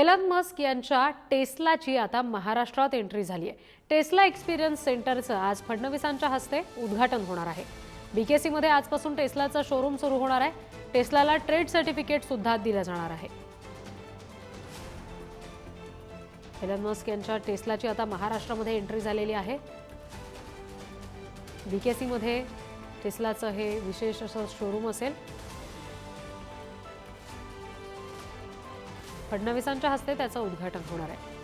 Elon Musk यांच्या टेस्लाची आता महाराष्ट्रात एंट्री झाली आहे. टेस्ला एक्सपिरियन्स सेंटरचं आज फडणवीसांच्या हस्ते उद्घाटन होणार आहे. बीकेसीमध्ये आजपासून टेस्लाचं शोरूम सुरू होणार आहे. टेस्लाला ट्रेड सर्टिफिकेट सुद्धा दिलं जाणार आहे. एलन मस्क यांच्या टेस्लाची आता महाराष्ट्रामध्ये एंट्री झालेली आहे. बीकेसीमध्ये टेस्लाचं हे विशेष असं शोरूम असेल. फडणवीसांच्या हस्ते त्याचं उद्घाटन होणार आहे.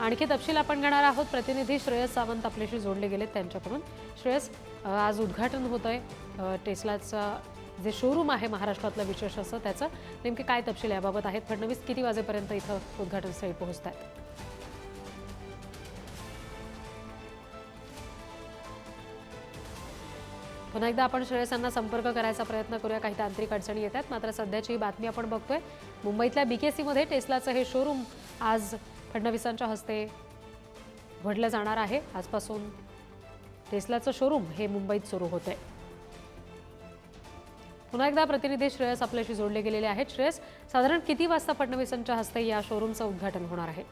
आणखी तपशील आपण घेणार आहोत. प्रतिनिधी श्रेयस सावंत आपल्याशी जोडले गेलेत त्यांच्याकडून. श्रेयस आज उद्घाटन होत आहे टेस्लाचं जे शोरूम आहे महाराष्ट्रातलं विशेष असं त्याचं नेमके काय तपशील याबाबत आहेत? फडणवीस किती वाजेपर्यंत इथं उद्घाटनस्थळी पोहोचत आहेत पुन्हा एकदा आपण श्रेयसांना संपर्क करायचा प्रयत्न करूया. काही तांत्रिक अडचणी येतात. मात्र सध्याची ही बातमी आपण बघतोय. मुंबईतल्या बीकेसीमध्ये टेस्लाचं हे शोरूम आज फडणवीसांच्या हस्ते उघडलं जाणार आहे. आजपासून टेस्लाचं शोरूम हे मुंबईत सुरू होत आहे पुन्हा एकदा प्रतिनिधी श्रेयस आपल्याशी जोडले गेलेले आहेत. श्रेयस साधारण किती वाजता फडणवीसांच्या हस्ते या शोरूमचं उद्घाटन होणार आहे?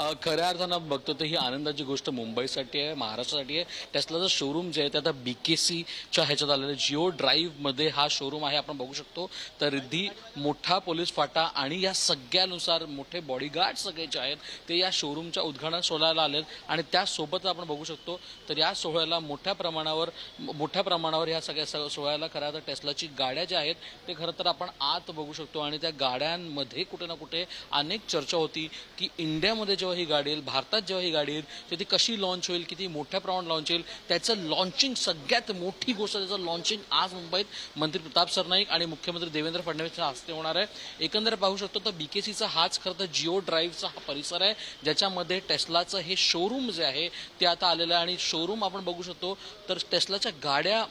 खऱ्या अर्थानं बघतो तर ही आनंदाची गोष्ट मुंबईसाठी आहे महाराष्ट्रासाठी आहे. टेस्लाचं शोरूम जे आहे ते आता बी के सीच्या ह्याच्यात आलेलं जिओ ड्राईव्हमध्ये हा शोरूम आहे आपण बघू शकतो. तर रिद्धी मोठा पोलीस फाटा आणि या सगळ्यानुसार मोठे बॉडीगार्ड सगळे जे आहेत ते या शोरूमच्या उद्घाटन सोहळ्याला आलेत. आणि त्यासोबत आपण बघू शकतो तर या सोहळ्याला मोठ्या प्रमाणावर मोठ्या प्रमाणावर या सगळ्या सोहळ्याला खऱ्या तर टेस्लाची गाड्या ज्या आहेत ते खरं तर आपण आत बघू शकतो. आणि त्या गाड्यांमध्ये कुठे ना कुठे अनेक चर्चा होती की इंडियामध्ये जेव्हा ही गाडी येईल भारतात जेव्हा ही गाडी येईल तर ती कशी लॉन्च होईल किती मोठ्या प्रमाणात लॉन्च होईल त्याचं लॉन्चिंग सगळ्यात मोठी गोष्ट त्याचं लॉन्चिंग आज मुंबईत मंत्री प्रताप सरनाईक आणि मुख्यमंत्री देवेंद्र फडणवीसच्या हस्ते होणार आहे. एकंदर पाहू शकतो तर बीकेसीचा हाच खरं तर जिओ ड्राईव्हचा हा परिसर आहे ज्याच्यामध्ये टेस्लाचं हे शोरूम जे आहे ते आता आलेलं आहे. आणि शोरूम आपण बघू शकतो तर टेस्लाच्या गाड्या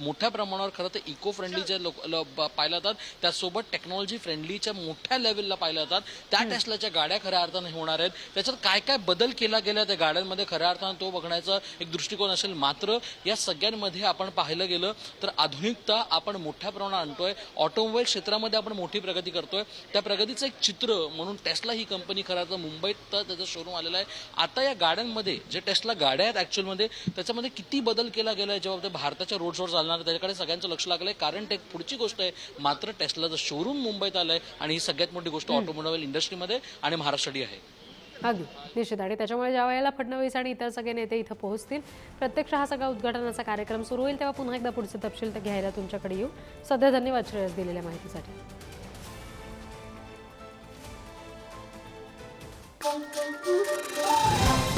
मोठ्या प्रमाणावर खरं तर इको फ्रेंडलीच्या लोक ल- ब- पाहिल्या जातात त्यासोबत टेक्नॉलॉजी फ्रेंडलीच्या मोठ्या लेवलला पाहिल्या जातात. त्या टेस्लाच्या गाड्या खऱ्या अर्थानं होणार आहेत. त्याच्यात काय काय बदल केला गेला त्या गाड्यांमध्ये खऱ्या अर्थानं तो बघण्याचा एक दृष्टिकोन असेल मात्र या सगळ्यांमध्ये आपण पाहिलं गेलं तर आधुनिकता आपण मोठ्या प्रमाणात आणतोय. ऑटोमोबाईल क्षेत्रामध्ये आपण मोठी प्रगती करतोय. त्या प्रगतीचं एक चित्र म्हणून टेस्ला ही कंपनी खरं तर मुंबईत तर त्याचं शोरूम आलेलं आहे. आता या गाड्यांमध्ये जे टेस्ला गाड्या आहेत ऍक्च्युअलमध्ये त्याच्यामध्ये किती बदल केला गेला आहे? जेव्हा ते भारताच्या रोडवर चालणार त्याच्याकडे सगळ्यांचं लक्ष लागलंय. कारण ते पुढची गोष्ट आहे. मात्र टेस्लाचं शोरूम मुंबईत आलंय आणि ही सगळ्यात मोठी गोष्ट ऑटोमोबाईल इंडस्ट्रीमध्ये आणि महाराष्ट्रासाठी आहे. अगदी. निश्चित. आणि त्याच्यामुळे ज्या वेळेला फडणवीस आणि इतर सगळे नेते इथं पोहोचतील प्रत्यक्ष हा सगळा उद्घाटनाचा कार्यक्रम सुरू होईल तेव्हा पुन्हा एकदा पुढचे तपशील ते घ्यायला तुमच्याकडे येऊ. सध्या धन्यवाद श्रेयस दिलेल्या माहितीसाठी. Thank you.